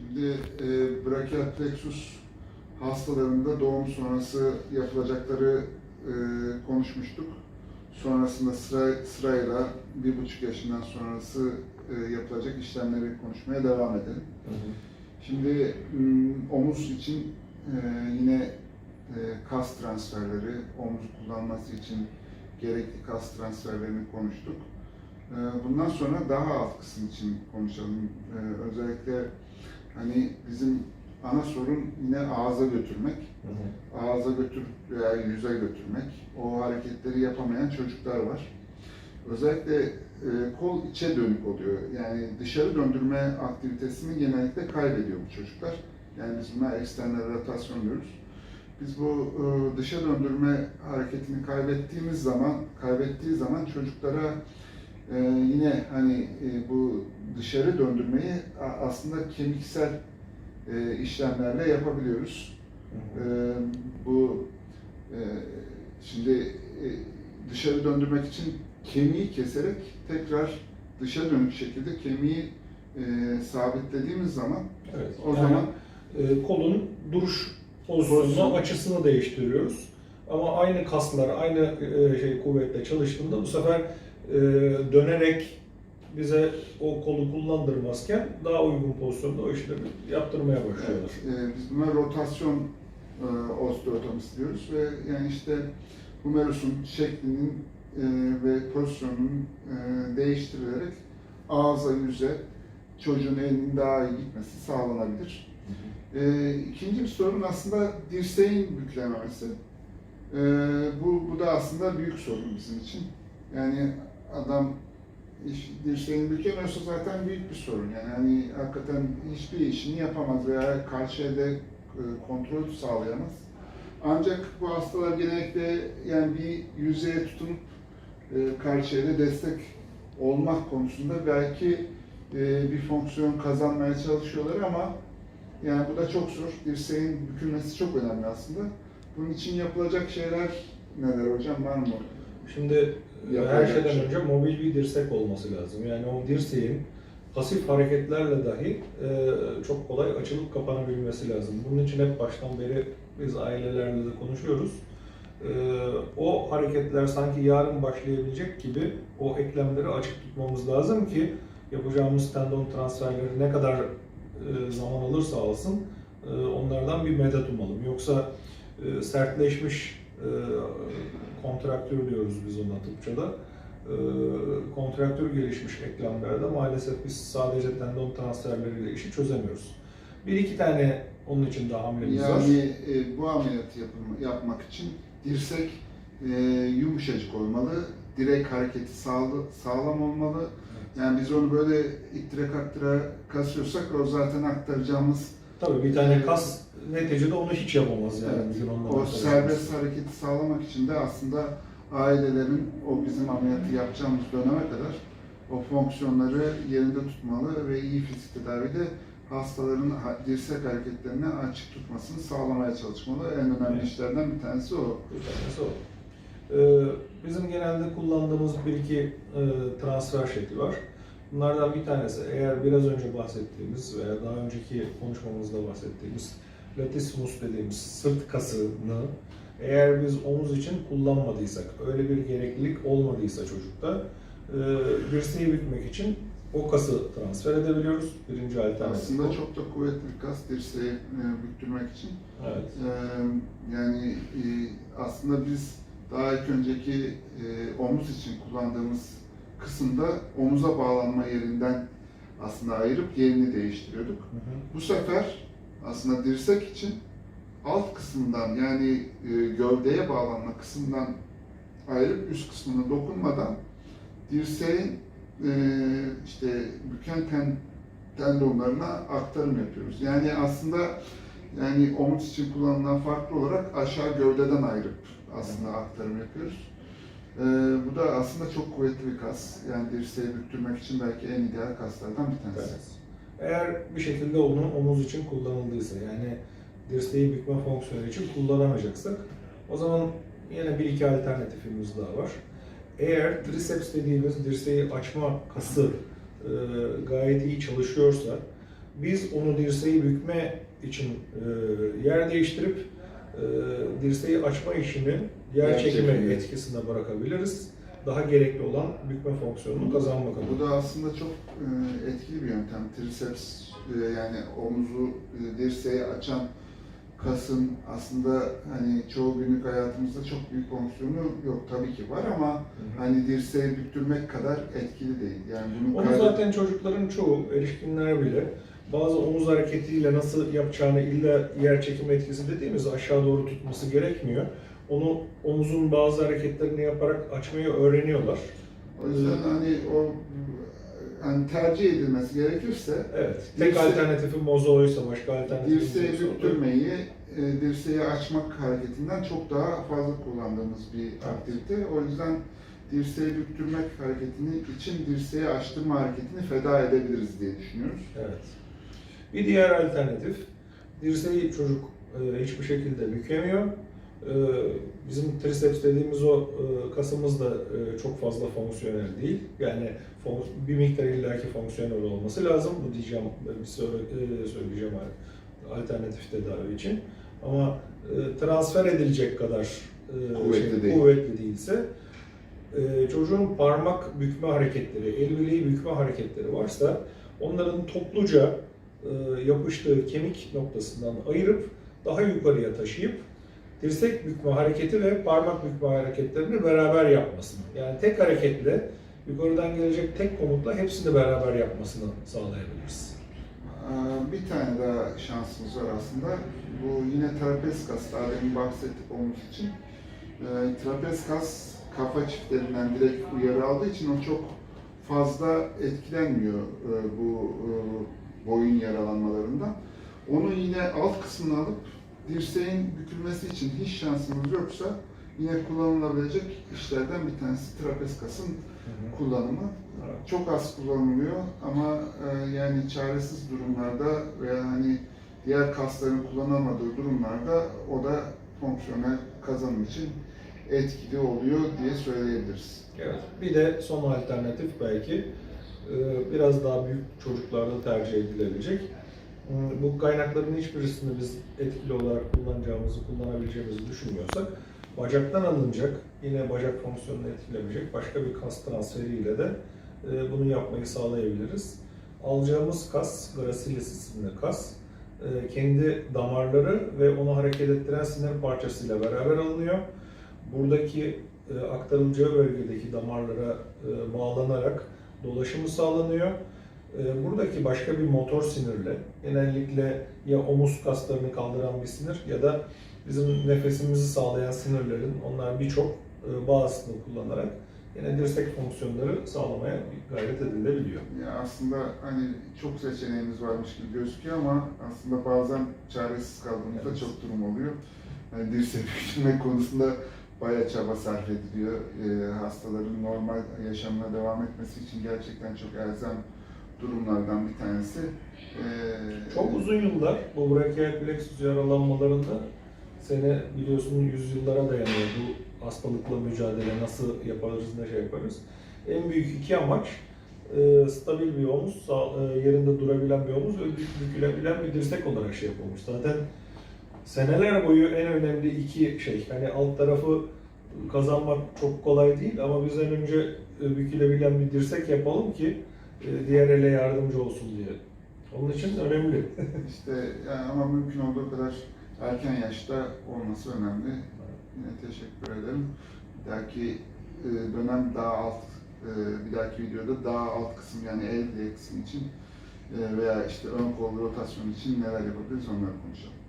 Şimdi e, brachial plexus hastalarında doğum sonrası yapılacakları e, konuşmuştuk. Sonrasında sıra, sırayla bir buçuk yaşından sonrası e, yapılacak işlemleri konuşmaya devam edelim. Şimdi m, omuz için e, yine e, kas transferleri, omuz kullanması için gerekli kas transferlerini konuştuk. E, bundan sonra daha alt kısım için konuşalım. E, özellikle hani bizim ana sorun yine ağza götürmek. Ağza götür veya yüze götürmek. O hareketleri yapamayan çocuklar var. Özellikle e, kol içe dönük oluyor. Yani dışarı döndürme aktivitesini genellikle kaybediyor bu çocuklar. Yani biz buna eksternal rotasyon diyoruz. Biz bu e, dışa döndürme hareketini kaybettiğimiz zaman, kaybettiği zaman çocuklara e, yine hani e, bu dışarı döndürmeyi aslında kemiksel e, işlemlerle yapabiliyoruz. E, bu e, şimdi e, dışarı döndürmek için kemiği keserek tekrar dışa dönük şekilde kemiği e, sabitlediğimiz zaman Evet. o yani, zaman e, kolun duruş pozisyonunu, Pozisyon. açısını değiştiriyoruz. Ama aynı kaslar, aynı e, şey kuvvetle çalıştığında bu sefer e, dönerek bize o kolu kullandırmazken daha uygun pozisyonda o işlemi yaptırmaya başlıyorlar. e, biz buna rotasyon e, osteotomisi diyoruz ve yani işte humerus'un şeklinin e, ve pozisyonunun e, değiştirilerek ağza, yüze çocuğun elinin daha iyi gitmesi sağlanabilir. E, ikinci bir sorun aslında dirseğin büklememesi. E, bu, bu da aslında büyük sorun bizim için. Yani adam iş, dirseğini bükemiyorsa zaten büyük bir sorun. Yani hani hakikaten hiçbir işini yapamaz veya karşı elde e, kontrol sağlayamaz. Ancak bu hastalar genellikle yani bir yüzeye tutunup e, karşı elde destek olmak konusunda belki e, bir fonksiyon kazanmaya çalışıyorlar ama yani bu da çok zor. Dirseğin bükülmesi çok önemli aslında. Bunun için yapılacak şeyler neler hocam var mı? Şimdi e, her Yapacak şeyden şey. önce mobil bir dirsek olması lazım. Yani o dirseğin pasif hareketlerle dahi e, çok kolay açılıp kapanabilmesi lazım. Bunun için hep baştan beri biz ailelerle de konuşuyoruz. E, o hareketler sanki yarın başlayabilecek gibi o eklemleri açık tutmamız lazım ki yapacağımız tendon transferleri ne kadar e, zaman alırsa alsın e, onlardan bir medet umalım. Yoksa e, sertleşmiş e, kontraktür diyoruz biz ona tıpçada. E, kontraktür gelişmiş eklemlerde maalesef biz sadece tendon transferleriyle işi çözemiyoruz. Bir iki tane onun için daha hamlemiz var. Yani e, bu ameliyatı yapılma, yapmak için dirsek e, yumuşacık olmalı, direk hareketi sağlı, sağlam olmalı. Yani biz onu böyle ittire kaktıra kasıyorsak o zaten aktaracağımız Tabii bir tane kas neticede onu hiç yapamaz yani. Evet. bizim onunla o serbest hareketi sağlamak için de aslında ailelerin o bizim ameliyatı yapacağımız döneme kadar o fonksiyonları yerinde tutmalı ve iyi fizik tedavide hastaların ha- dirsek hareketlerini açık tutmasını sağlamaya çalışmalı. En önemli Evet. işlerden bir tanesi o. Bir tanesi o. Ee, bizim genelde kullandığımız bir iki e, transfer şekli var. Bunlardan bir tanesi eğer biraz önce bahsettiğimiz veya daha önceki konuşmamızda bahsettiğimiz latissimus dediğimiz sırt kasını eğer biz omuz için kullanmadıysak, öyle bir gereklilik olmadıysa çocukta e, dirseği bükmek için o kası transfer edebiliyoruz. Birinci alternatif Aslında bu. çok da kuvvetli bir kas dirseği e, büktürmek için. Evet. Ee, yani e, aslında biz daha ilk önceki e, omuz için kullandığımız kısımda omuza bağlanma yerinden aslında ayırıp yerini değiştiriyorduk. Hı hı. Bu sefer aslında dirsek için alt kısımdan yani e, gövdeye bağlanma kısmından ayırıp üst kısmına dokunmadan dirseğin e, işte büken ten, tendonlarına aktarım yapıyoruz. Yani aslında yani omuz için kullanılan farklı olarak aşağı gövdeden ayırıp aslında aktarım yapıyoruz. E, bu da aslında çok kuvvetli bir kas. Yani dirseği büktürmek için belki en ideal kaslardan bir tanesi. Evet. Eğer bir şekilde onu omuz için kullanıldıysa yani dirseği bükme fonksiyonu için kullanamayacaksak o zaman yine bir iki alternatifimiz daha var. Eğer triceps dediğimiz dirseği açma kası e, gayet iyi çalışıyorsa Biz onu dirseği bükme için e, yer değiştirip e, dirseği açma işini yer Yer çekimi. etkisine bırakabiliriz. Daha gerekli olan bükme fonksiyonunu kazanmak adına. Bu da aslında çok e, etkili bir yöntem. Triceps e, yani omuzu, e, dirseği açan kasın aslında hani çoğu günlük hayatımızda çok büyük fonksiyonu yok. Tabii ki var ama hani dirseği büktürmek kadar etkili değil. Yani bunu Onu zaten çocukların çoğu, erişkinler bile bazı omuz hareketiyle nasıl yapacağını illa yer çekimi etkisi dediğimiz aşağı doğru tutması gerekmiyor. Onu omuzun bazı hareketlerini yaparak açmayı öğreniyorlar. O yüzden hani o hani tercih edilmesi gerekirse Evet. Tek Dirse- alternatifi mozoysa başka alternatif dirseği büktürmeyi e, dirseği açmak hareketinden çok daha fazla kullandığımız bir aktivite. O yüzden dirseği büktürmek hareketini için dirseği açtırma hareketini feda edebiliriz diye düşünüyoruz. Evet. Bir diğer alternatif, dirseği çocuk e, hiçbir şekilde bükemiyor. E, bizim triceps dediğimiz o e, kasımız da e, çok fazla fonksiyonel değil. Yani bir miktar illaki fonksiyonel olması lazım. Bu diyeceğim, bir e, söyleyeceğim alternatif tedavi için. Ama transfer edilecek kadar Kuvvetli değil. kuvvetli değilse çocuğun parmak bükme hareketleri, el bileği bükme hareketleri varsa onların topluca yapıştığı kemik noktasından ayırıp daha yukarıya taşıyıp dirsek bükme hareketi ve parmak bükme hareketlerini beraber yapmasını. Yani tek hareketle yukarıdan gelecek tek komutla hepsini beraber yapmasını sağlayabiliriz. Bir tane daha şansımız var aslında. Bu yine trapez kas, daha demin bahsettik omuz için. Ee, trapez kas kafa çiftlerinden direkt uyarı aldığı için o çok fazla etkilenmiyor e, bu e, boyun yaralanmalarından. Onu yine alt kısmına alıp dirseğin bükülmesi için hiç şansımız yoksa yine kullanılabilecek işlerden bir tanesi trapez kasın kullanımı. Çok az kullanılıyor ama e, yani çaresiz durumlarda veya hani diğer kasların kullanamadığı durumlarda o da fonksiyonel kazanım için etkili oluyor diye söyleyebiliriz. Evet. Bir de son alternatif belki e, biraz daha büyük çocuklarda tercih edilebilecek. E, Bu kaynakların hiçbirisini biz etkili olarak kullanacağımızı, kullanabileceğimizi düşünmüyorsak bacaktan alınacak, yine bacak fonksiyonunu etkileyebilecek başka bir kas transferiyle de e, bunu yapmayı sağlayabiliriz. Alacağımız kas, gracilis isimli kas, e, kendi damarları ve onu hareket ettiren sinir parçasıyla beraber alınıyor. Buradaki e, aktarılacağı bölgedeki damarlara bağlanarak dolaşımı sağlanıyor. E, buradaki başka bir motor sinirle, genellikle ya omuz kaslarını kaldıran bir sinir ya da bizim nefesimizi sağlayan sinirlerin, onlar birçok e, bazısını kullanarak yine dirsek fonksiyonları sağlamaya gayret edilebiliyor. Ya aslında hani çok seçeneğimiz varmış gibi gözüküyor ama aslında bazen çaresiz kaldığımızda Evet. çok durum oluyor. Yani dirsek bükülme konusunda bayağı çaba sarf ediliyor. Ee, hastaların normal yaşamına devam etmesi için gerçekten çok elzem durumlardan bir tanesi. Ee, Çok uzun yıllar bu brachial plexus yaralanmalarında sene biliyorsun yüzyıllara dayanıyor bu hastalıkla mücadele nasıl yaparız ne şey yaparız. En büyük iki amaç e, stabil bir omuz, sağ- e, yerinde durabilen bir omuz ve bük- bükülebilen bir dirsek olarak şey yapılmış. Zaten seneler boyu en önemli iki şey. Hani alt tarafı kazanmak çok kolay değil ama biz en önce e, bükülebilen bir dirsek yapalım ki diğer ele yardımcı olsun diye. Onun için önemli. İşte yani ama mümkün olduğu kadar erken yaşta olması önemli. Yine teşekkür ederim. Bir dahaki e, dönem daha alt, e, bir dahaki videoda daha alt kısım yani el kısmı için e, veya işte ön kol rotasyon için neler yapabiliriz onları konuşalım.